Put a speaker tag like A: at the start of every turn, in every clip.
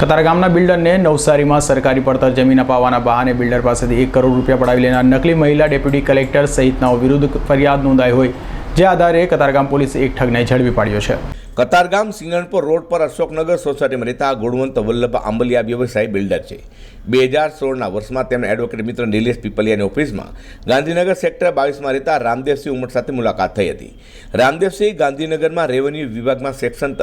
A: કતારગામના બિલ્ડરને નવસારીમાં સરકારી પડતર જમીન અપાવવાના બહાને બિલ્ડર પાસેથી એક કરોડ રૂપિયા પડાવી લેનાર નકલી મહિલા ડેપ્યુટી કલેક્ટર સહિતનાઓ વિરુદ્ધ ફરિયાદ નોંધાઈ હોય, જે આધારે કતારગામ પોલીસે એક ઠગને ઝડપી પાડ્યો છે.
B: કતારગામ સિંગણપુર રોડ પર અશોકનગર સોસાયટીમાં રહેતા ગુણવંત વલ્લભ આંબલિયા વ્યવસાય બિલ્ડર છે. બે હજાર સોળના વર્ષમાં તેમના એડવોકેટ મિત્ર નિલેશ પીપલિયાની ઓફિસમાં ગાંધીનગર સેક્ટર બાવીસમાં રહેતા રામદેવસિંહ ઉમટ સાથે મુલાકાત થઈ હતી. રામદેવસિંહ ગાંધીનગરમાં રેવન્યુ વિભાગમાં સેક્શન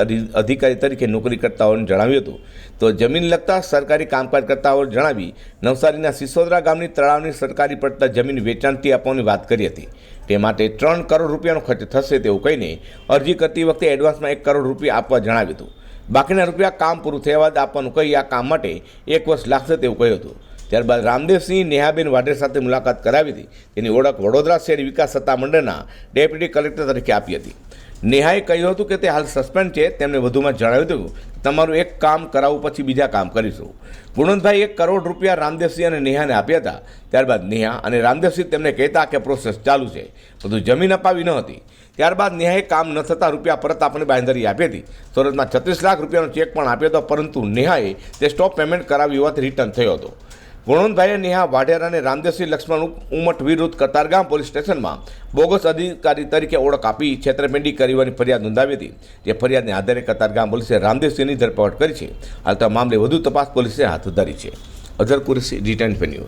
B: અધિકારી તરીકે નોકરી કરતા હોવાનું જણાવ્યું હતું. તો જમીન લગતા સરકારી કામકાજ કરતા જણાવી નવસારીના સિસોદરા ગામની તળાવની સરકારી પડતા જમીન વેચાણથી આપવાની વાત કરી હતી. તે માટે ત્રણ કરોડ રૂપિયાનો ખર્ચ થશે તેવું કહીને અરજી કરતી વખતે એડવાન્સમાં એક કરોડ રૂપિયા આપવા જણાવ્યું હતું. બાકીના રૂપિયા કામ પૂરું થયા બાદ આપવાનું કહી આ કામ માટે એક વર્ષ લાગશે તેવું કહ્યું હતું. ત્યારબાદ રામદેવસિંહ નેહાબેન વાઢેર સાથે મુલાકાત કરાવી હતી. તેની ઓળખ વડોદરા શહેર વિકાસ સત્તામંડળના ડેપ્યુટી કલેક્ટર તરીકે આપી હતી. નેહાએ કહ્યું હતું કે તે હાલ સસ્પેન્ડ છે, તેમણે વધુમાં જણાવ્યું હતું, તમારું એક કામ કરાવું, પછી બીજા કામ કરીશું. ગુણવંતભાઈ એક કરોડ રૂપિયા રામદેવસિંહ અને નેહાને આપ્યા હતા. ત્યારબાદ નેહા અને રામદેવસિંહ તેમને કહેતા કે પ્રોસેસ ચાલુ છે. બધું જમીન અપાવી ન હતી. ત્યારબાદ નેહાએ કામ ન થતાં રૂપિયા પરત આપણને બાંધરી આપી હતી. સુરતમાં છત્રીસ લાખ રૂપિયાનો ચેક પણ આપ્યો હતો, પરંતુ નેહાએ તે સ્ટોપ પેમેન્ટ કરાવી હોવાથી રિટર્ન થયો હતો. ગુણવંતભાઈએ નેહા વાઢેર અને રામદેવસિંહ લક્ષ્મણ ઉમટ વિરુદ્ધ કતારગામ પોલીસ સ્ટેશનમાં બોગસ અધિકારી તરીકે ઓળખ આપી છેતરપિંડી કરવાની ફરિયાદ નોંધાવી હતી. જે ફરિયાદને આધારે કતારગામ પોલીસે રામદેવસિંહની ધરપકડ કરી છે. હાલ તો મામલે વધુ તપાસ પોલીસે હાથ ધરી છે. અઝર કુરેશી ન્યૂઝ.